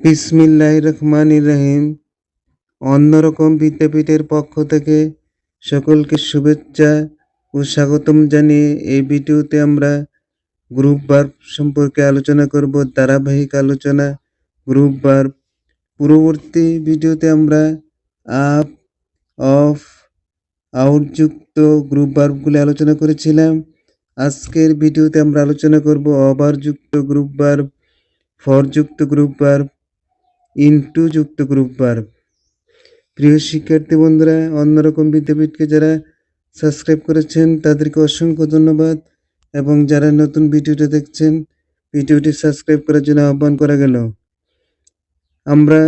বিসমিল্লাহ রহমান রহিম। অন্যরকম বিদ্যাপীঠের পক্ষ থেকে সকলকে শুভেচ্ছা ও স্বাগতম জানিয়ে এই ভিডিওতে আমরা গ্রুপ বার সম্পর্কে আলোচনা করব, ধারাবাহিক আলোচনা, গ্রুপ বার পূর্ববর্তী ভিডিওতে আমরা আপ, অফ, আউটযুক্ত গ্রুপ বারগুলি আলোচনা করেছিলাম। আজকের ভিডিওতে আমরা আলোচনা করব অবারযুক্ত গ্রুপ বার ফরযুক্ত গ্রুপ বার ইন্টু যুক্ত গ্রুপ বার প্রিয় শিক্ষার্থী বন্ধুরা, অন্যরকম বিদ্যাপীঠকে যারা সাবস্ক্রাইব করেছেন, তাদেরকে অসংখ্য ধন্যবাদ। এবং যারা নতুন ভিডিওটা দেখছেন, ভিডিওটি সাবস্ক্রাইব করার জন্য আহ্বান করা গেল। আমরা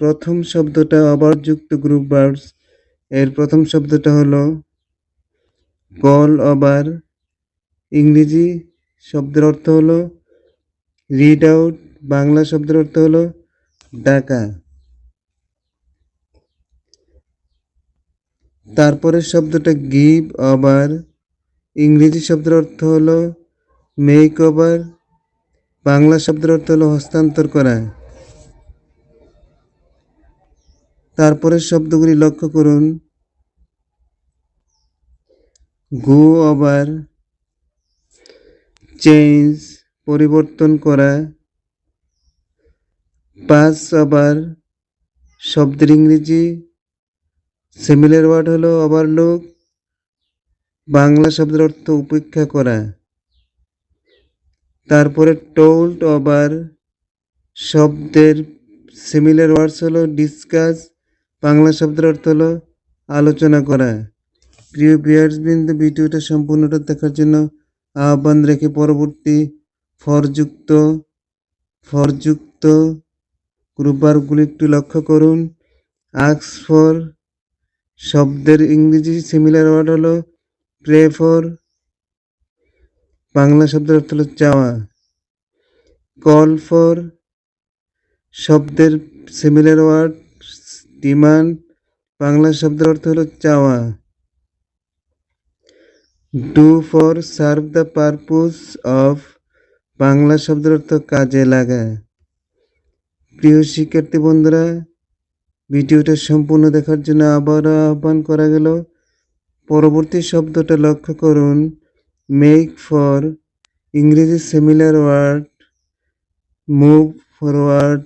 প্রথম শব্দটা অবারযুক্ত গ্রুপ বার্ডস এর প্রথম শব্দটা হলো কল অবার ইংরেজি শব্দের অর্থ হলো রিড আউট বাংলা শব্দের অর্থ হলো ডাকা তারপরে শব্দটা গিভ ওভার ইংরেজি শব্দের অর্থ হলো মেক ওভার বাংলা শব্দের অর্থ হলো হস্তান্তর করা। তারপরে শব্দগুলি লক্ষ্য করুন। গো ওভার চেঞ্জ পরিবর্তন করা। পাস ওভার শব্দের ইংরেজি। সিমিলার ওয়ার্ড হলো আবার ওভারলুক বাংলা শব্দের অর্থ উপেক্ষা করা। তারপরে টোল্ড ওভার শব্দের সিমিলার ওয়ার্ডস হলো ডিসকাস বাংলা শব্দের অর্থ হলো আলোচনা করা। প্রিয় বিয়ার্সবৃন্দ ভিডিওটা সম্পূর্ণটা দেখার জন্য আহ্বান রেখে পরবর্তী ফরযুক্ত ফরযুক্ত গ্রুপবারগুলি একটু লক্ষ্য করুন। আক্স ফর শব্দের ইংরেজি সিমিলার ওয়ার্ড হলো প্রে ফর বাংলা শব্দের অর্থ হলো চাওয়া। কল ফর শব্দের সিমিলার ওয়ার্ড ডিমান্ড বাংলা শব্দের অর্থ হলো চাওয়া। Do for serve the purpose of Bangla শব্দের অর্থ কাজে লাগা। প্রিয় শিক্ষার্থী বন্ধুরা, ভিডিওটা সম্পূর্ণ দেখার জন্য আবারও আহ্বান করা গেল। পরবর্তী শব্দটা লক্ষ্য করুন। মেক ফর ইংরেজি similar word move forward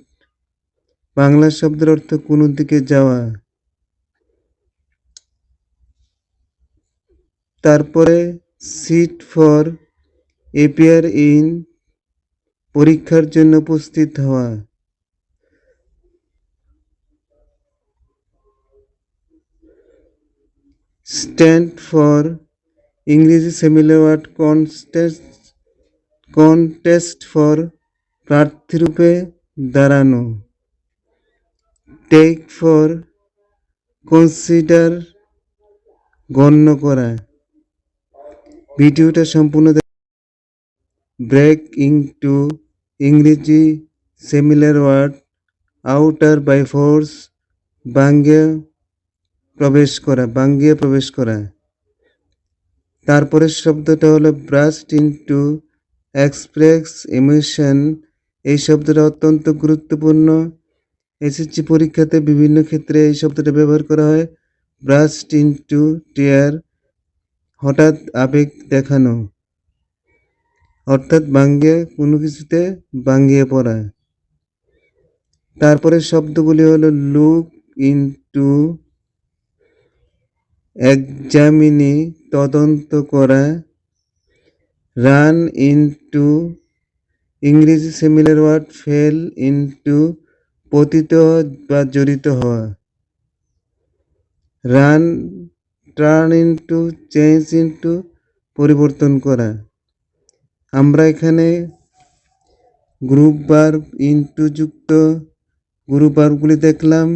Bangla শব্দের অর্থ কোনো দিকে যাওয়া। তারপরে সিট ফর এপিয়ার ইন পরীক্ষার জন্য উপস্থিত হওয়া। স্ট্যান্ড ফর ইংরেজি similar word contest contest for প্রার্থীরূপে দাঁড়ানো টেক ফর কনসিডার গণ্য করা। ভিডিওটা সম্পূর্ণ ব্রেক ইনটু ইংরেজি similar word outer by force বাঙ্গে প্রবেশ করা বাঙ্গিয়ে প্রবেশ করা। তারপরের শব্দটা হলো burst into express emotion. এই শব্দটা অত্যন্ত গুরুত্বপূর্ণ। এসএসসি পরীক্ষাতে বিভিন্ন ক্ষেত্রে এই শব্দটা ব্যবহার করা হয়। ব্রাস্ট ইন টু টিয়ার, হঠাৎ আবেগ দেখানো। অর্থাৎ বাঙ্গিয়ে কোনো কিছুতে বাঙ্গিয়ে পড়া। তারপরে শব্দগুলি হলো লুক ইনটু এক্সামিনি তদন্ত করা রান ইনটু ইংরেজি সিমিলার ওয়ার্ড ফেল ইনটু পতিত বা জড়িত হওয়া run turn into change into পরিবর্তন করা। আমরা এখানে গ্রুপ বার ইনটু যুক্ত গ্রুপ বারগুলি দেখলাম।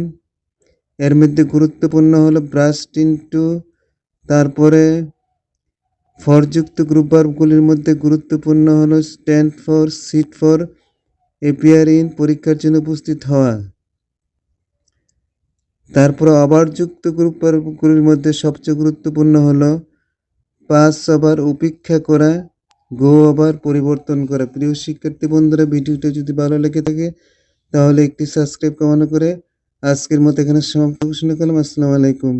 এর মধ্যে গুরুত্বপূর্ণ হলো ব্রাস্ট ইনটু তারপরে ফরযুক্ত গ্রুপ বারগুলির মধ্যে গুরুত্বপূর্ণ হলো stand for seat for appear in পরীক্ষার জন্য উপস্থিত হওয়া। তারপরে অবারযুক্ত গ্রুপ বারগুলির মধ্যে সবচেয়ে গুরুত্বপূর্ণ হলো পাস আবার উপেক্ষা করা গো আবার পরিবর্তন করা। প্রিয় শিক্ষার্থী বন্ধুরা, ভিডিওটা যদি ভালো লেগে থাকে, তাহলে একটি সাবস্ক্রাইব কামনা করে আজকের মতো এখানে সমাপ্ত। ঘোষণা করলাম আসসালামু আলাইকুম।